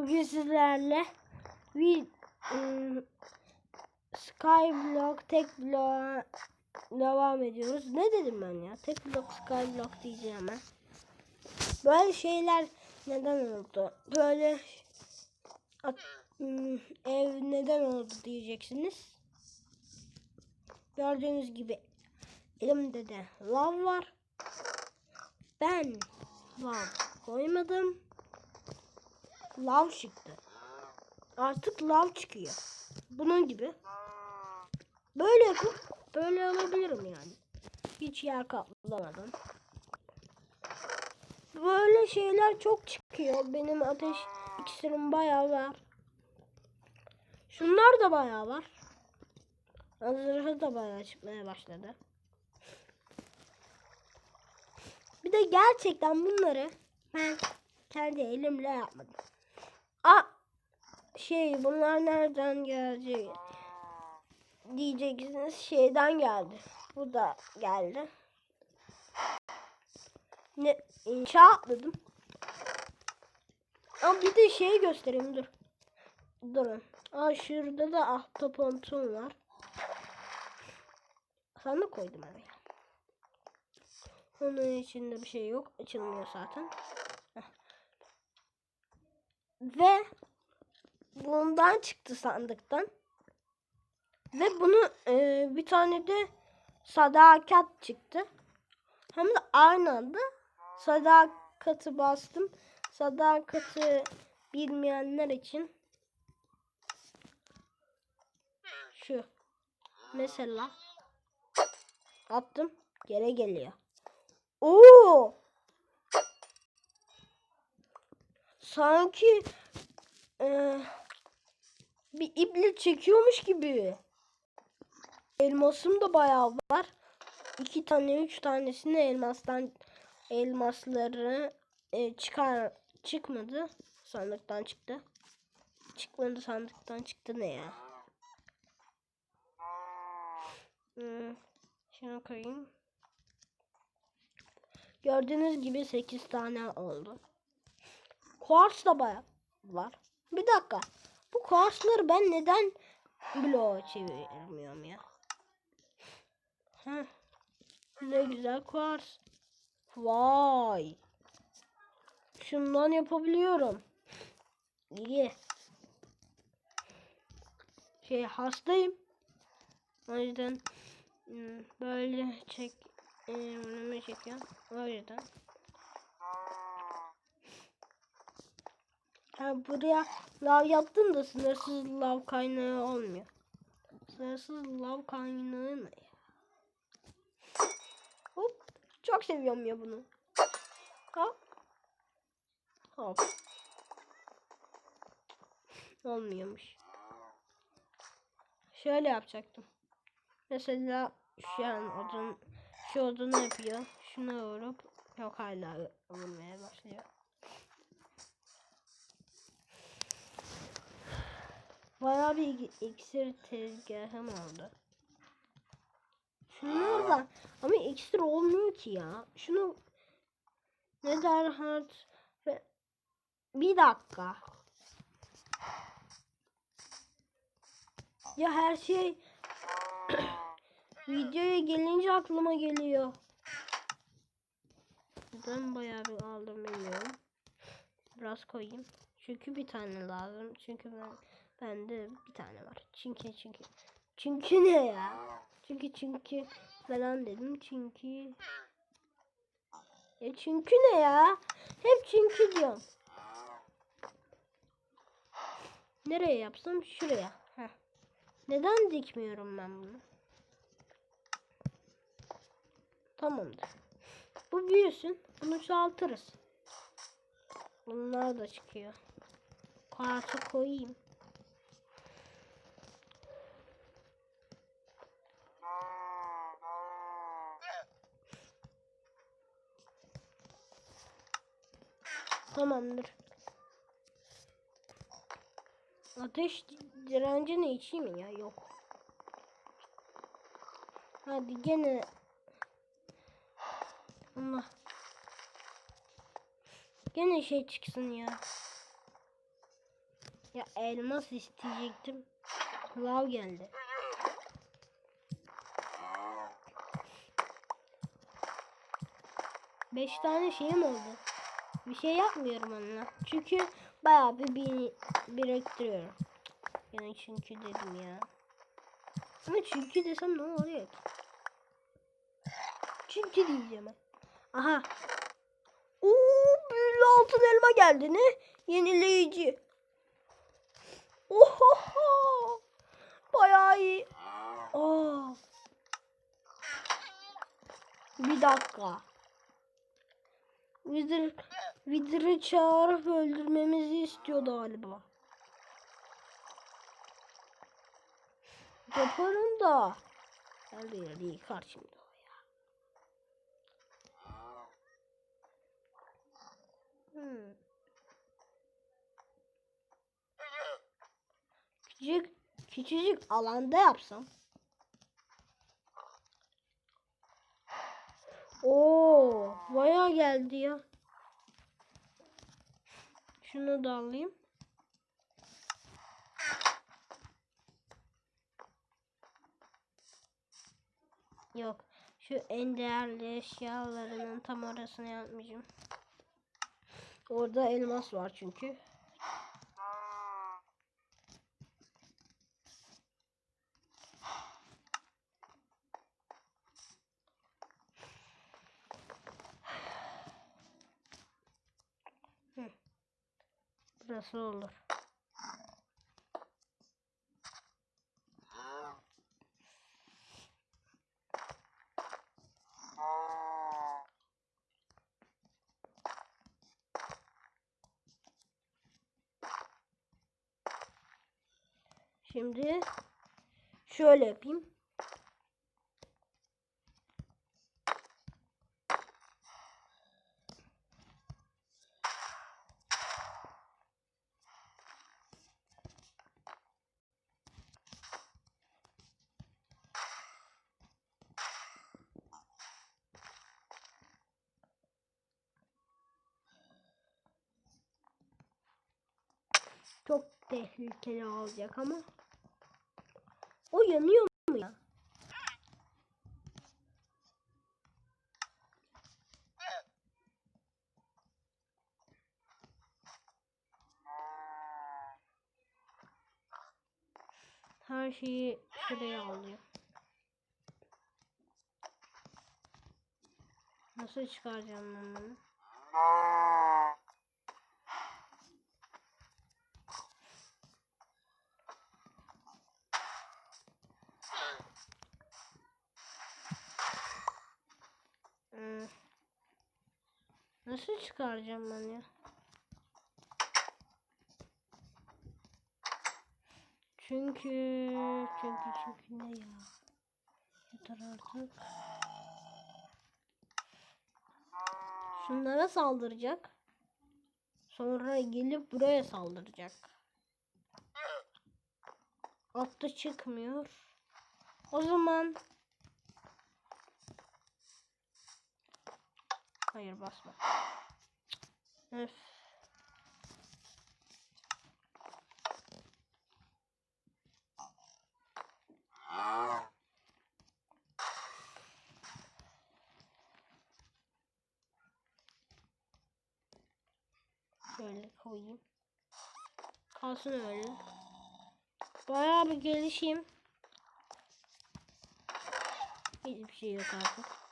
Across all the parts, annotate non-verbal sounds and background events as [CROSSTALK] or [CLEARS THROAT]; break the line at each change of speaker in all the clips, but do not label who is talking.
Bugün sizlerle bir ım, Skyblock tek blok devam ediyoruz. Ne dedim ben ya? Tek blok Skyblock diyeceğim ben. Böyle şeyler neden oldu? Böyle at- ım, ev neden oldu diyeceksiniz. Gördüğünüz gibi elimde de lav var. Ben lav koymadım. Lav çıktı. Artık lav çıkıyor. Bunun gibi. Böyle böyle alabilirim yani. Hiç yer kaplamadan. Böyle şeyler çok çıkıyor. Benim ateş iksirim bayağı var. Şunlar da bayağı var. Zırhı da bayağı çıkmaya başladı. Bir de gerçekten bunları ben kendi elimle yapmadım. A şey bunlar nereden gelecek diyeceksiniz şeyden geldi. Bu da geldi. Ne inşa atladım. Ama bir de şey göstereyim dur. Durun. Aa şurada da ahtapotum var. Sana koydum oraya. Onun içinde bir şey yok. Açılmıyor zaten. Ve bundan çıktı sandıktan. Ve bunu e, bir tane de sadakat çıktı. Hem de aynı anda sadakati bastım. Sadakati bilmeyenler için şu mesela attım geri geliyor. Oo! Sanki e, bir iple çekiyormuş gibi. Elmasım da bayağı var. İki tane, üç tanesini elmastan elmasları e, çıkar çıkmadı. Sandıktan çıktı. Çıkmadı sandıktan çıktı ne ya? Hmm, şunu koyayım. Gördüğünüz gibi 8 tane oldu. Kuars da bayağı var. Bir dakika. Bu kuarsları ben neden bloğa çevirmiyorum ya? Heh. Ne güzel kuars. Vay. Şundan yapabiliyorum. İyi. Şey hastayım. O yüzden hmm, böyle çek e, önüme çekiyorum. O yüzden. Ha, buraya lav yaptım da sınırsız lav kaynağı olmuyor. Sınırsız lav kaynağı ne? Hop. Çok seviyorum ya bunu. Hop. Hop. Olmuyormuş. Şöyle yapacaktım. Mesela şu an odun şu odunu yapıyor. Şuna vurup yok hala vurmaya başlıyor. Bayağı bir iksir tezgahım oldu. Şunlardan ama iksir olmuyor ki ya. Şunu ne der hard bir dakika. Ya her şey [CLEARS THROAT] videoya gelince aklıma geliyor. Ben bayağı bir aldım bilmiyorum. Biraz koyayım. Çünkü bir tane lazım. Çünkü ben bende bir tane var. Çünkü çünkü. Çünkü ne ya? Çünkü çünkü falan dedim. Çünkü e çünkü ne ya? Hep çünkü diyorum. Nereye yapsam? Şuraya. Heh. Neden dikmiyorum ben bunu? Tamamdır. Bu büyüsün. Bunu çoğaltırız. Bunlar da çıkıyor. Kartı koyayım. Tamamdır. Ateş direncini içeyim mi ya? Yok. Hadi gene. Allah. Gene şey çıksın ya. Ya elmas isteyecektim. Lav geldi. Beş tane şeyim oldu. Bir şey yapmıyorum onunla. Çünkü bayağı bir, bir biriktiriyorum. Yani çünkü dedim ya. Ama çünkü desem ne oluyor ki? Çünkü diyeceğim. Aha. Oo, büyülü altın elma geldi ne? Yenileyici. Ohoho. Bayağı iyi. Aa. Bir dakika. Wither, Wither'ı çağırıp öldürmemizi istiyor galiba. Yaparım da. Geldi geldi yıkar şimdi. Hmm. Küçük, küçücük alanda yapsam. Oo, bayağı geldi ya. Şunu da alayım. Yok. Şu en değerli eşyalarının tam orasını yapmayacağım. Orada elmas var çünkü. Hı. Burası olur. Şimdi şöyle yapayım. Çok tehlikeli olacak ama. O yanıyor mu ya? Her şeyi şuraya alıyor. Nasıl çıkaracağım ben bunu? Hmm. Nasıl çıkaracağım ben ya? Çünkü çünkü çünkü ne ya? Yeter artık. Şunlara saldıracak. Sonra gelip buraya saldıracak. Attı çıkmıyor. O zaman Hayır basma. Öf. Şöyle koyayım. Kalsın öyle. Bayağı bir gelişeyim. Hiçbir şey yok artık.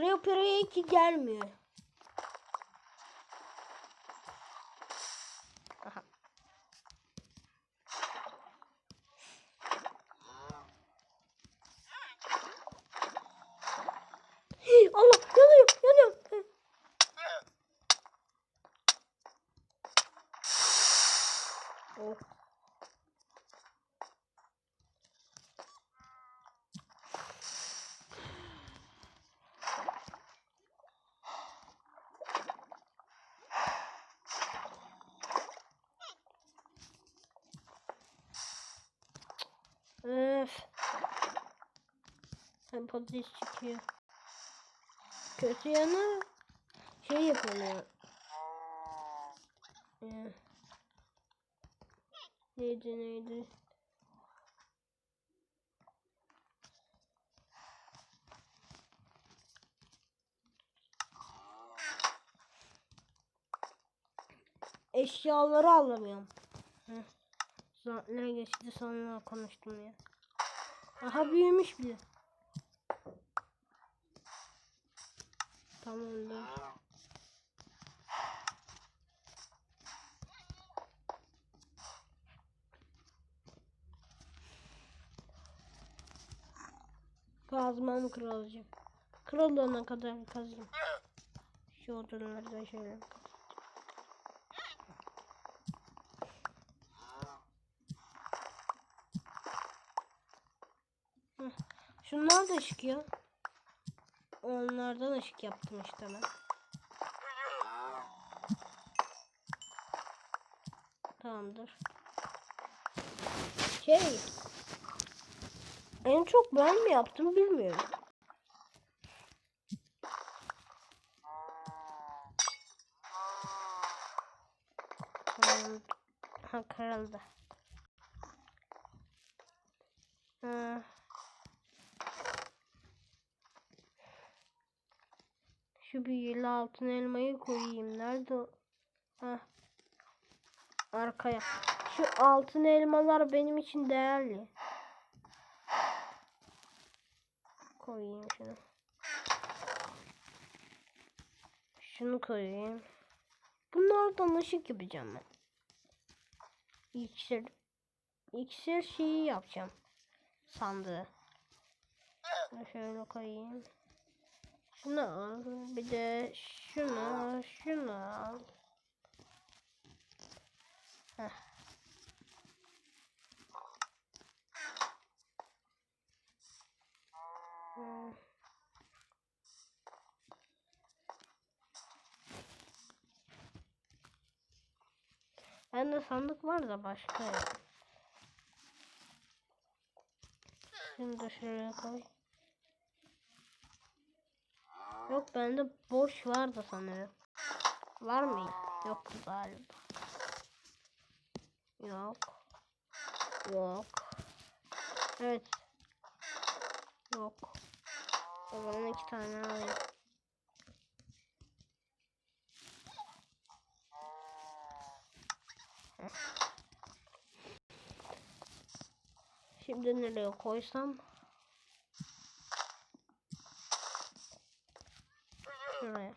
Creeper'a iki gelmiyor. Aha. Hii, Allah yanıyor yanıyor. Hı. Oh. Öf. Hem patates çıkıyor. Kötü yanı şey yapamıyor. Ee, neydi neydi? Eşyaları alamıyorum. Heh. Saatler geçti sonra konuştum ya. Aha büyümüş bile. Tamamdır. Kazmam kırılacak. Kırılana kadar kazayım. Şu odunları da şöyle. Şunlar da ya. Onlardan ışık yaptım işte ben. Tamamdır. Şey. En çok ben mi yaptım bilmiyorum. Ha kırıldı. Ha. Şu büyülü altın elmayı koyayım. Nerede? Ha. Arkaya. Şu altın elmalar benim için değerli. Koyayım şunu. Şunu koyayım. Bunlardan ışık yapacağım ben. İksir. İksir şeyi yapacağım. Sandığı. Şöyle koyayım. Şunu al. Bir de şunu, şunu al. Heh. Hmm. Bende sandık var da başka da şuraya koy. Yok bende boş var da sanırım. Var mı? Yok galiba. Yok. Yok. Evet. Yok. O zaman iki tane alayım. Şimdi nereye koysam? Şuraya.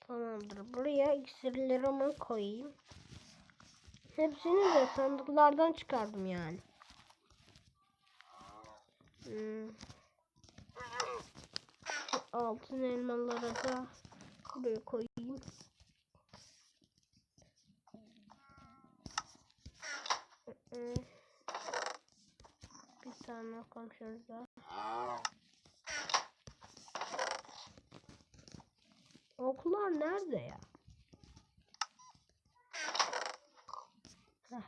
Tamamdır. Buraya iksirlerimi koyayım. Hepsini de sandıklardan çıkardım yani. Hmm. Altın elmaları da buraya koyayım. Hmm. Bir tane komşumuz daha. Oklar nerede ya? Heh.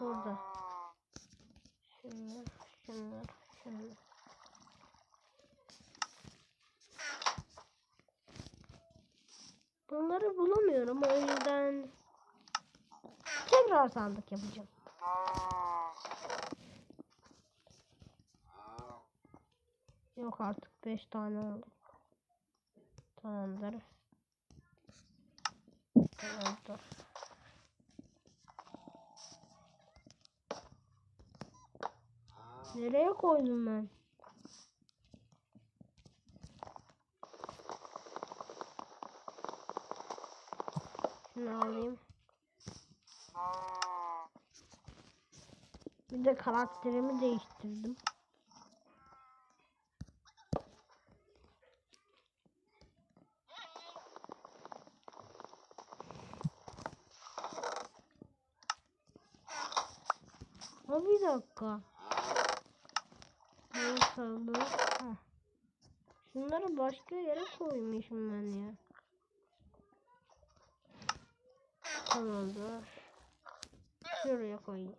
Burada. Şunlar, şunlar, şunlar. Bunları bulamıyorum o yüzden tekrar sandık yapacağım. Yok artık 5 tane oldu. Tamamdır. Tamamdır. Nereye koydum ben? Şunu alayım. Bir de karakterimi değiştirdim. Ha bir dakika. Heh. Şunları başka yere koymuşum ben ya. Tamamdır. Şuraya koyayım.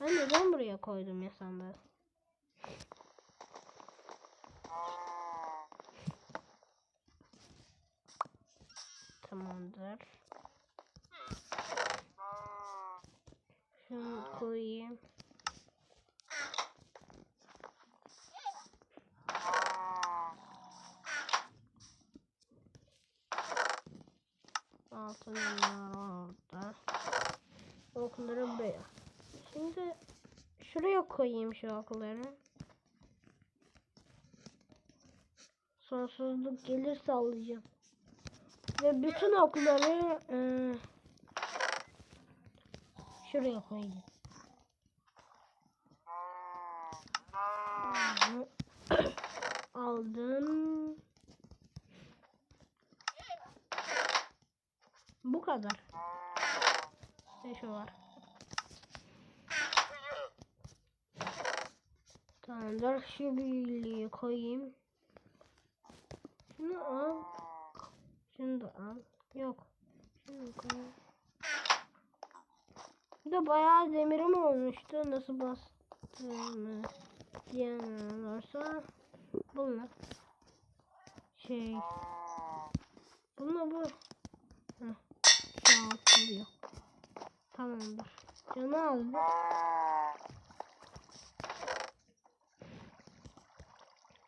Ben neden buraya koydum ya sandığı? Tamamdır. Şunu koyayım. Altınlar orada. Okları buraya. Şimdi şuraya koyayım şu okları. Sonsuzluk gelirse alacağım. Ve bütün okları eee, şuraya koyayım. Aldım. Aldım. Bu kadar. İşte şu var. Tamamdır. Şu büyülüğü koyayım. Şunu al. Şunu da al. Yok. Şunu koy. Bir de bayağı demirim olmuştu. Nasıl bastığımı diyen olursa bununla şey bununla bu Heh, şu altılıyor. Tamamdır. Canı aldı.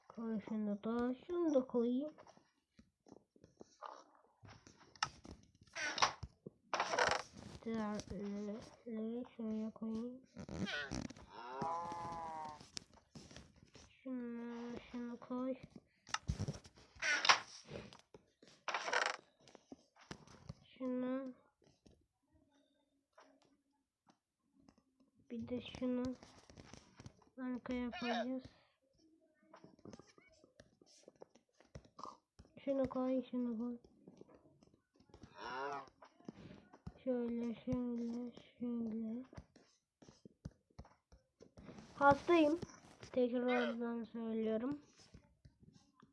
Koy şunu da. Şunu da koyayım. Diğerleri şuraya koyayım. Şunu, şunu koy. Şunu. Bir de şunu arkaya yapacağız. Şunu koy, şunu koy. Şöyle, şöyle, şöyle. Hastayım. Tekrardan söylüyorum.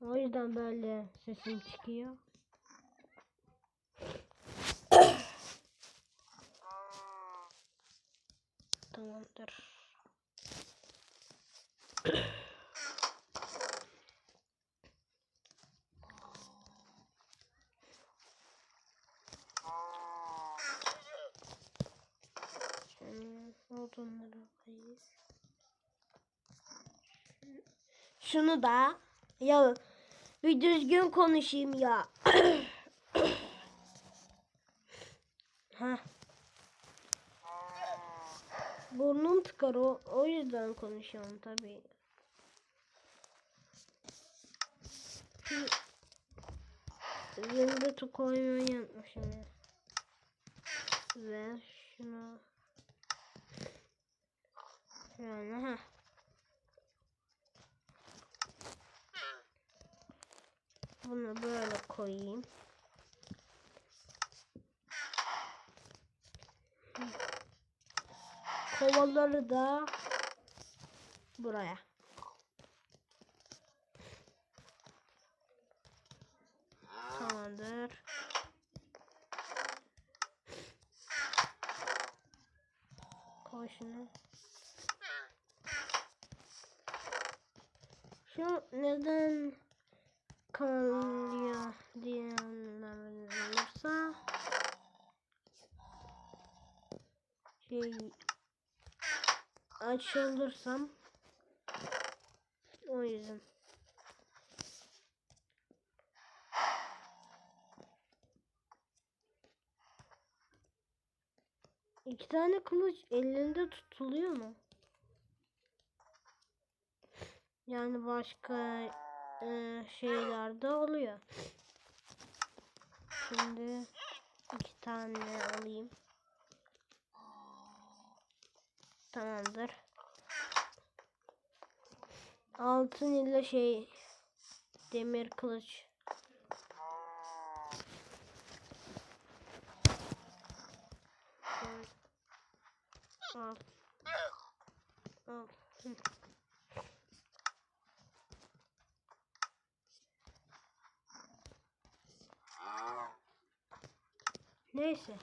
O yüzden böyle sesim çıkıyor. Tamamdır. Odunları koyayım. Şunu da ya bir düzgün konuşayım ya. [COUGHS] ha. Burnum tıkar o, o yüzden konuşuyorum tabii. Zımbırtı koymayı unutmuşum ya. Ve şunu şöyle ha. Bunu böyle koyayım. Kovaları da buraya. Tamamdır. Koy şunu. Şu neden kalıyor diyenler olursa şey açılırsam o yüzden İki tane kılıç elinde tutuluyor mu? Yani başka e, şeylerde oluyor. Şimdi iki tane alayım. Tamamdır. Altın ile şey demir kılıç. Al. Al. Neyse.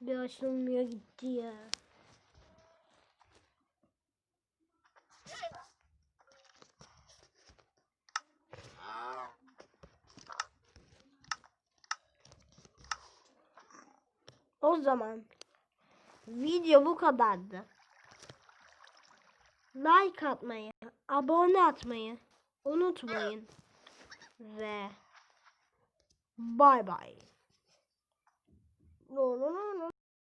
Bir açılmıyor gitti ya. O zaman video bu kadardı. Like atmayı, abone atmayı unutmayın. Ve bay bay. No, no, no, no.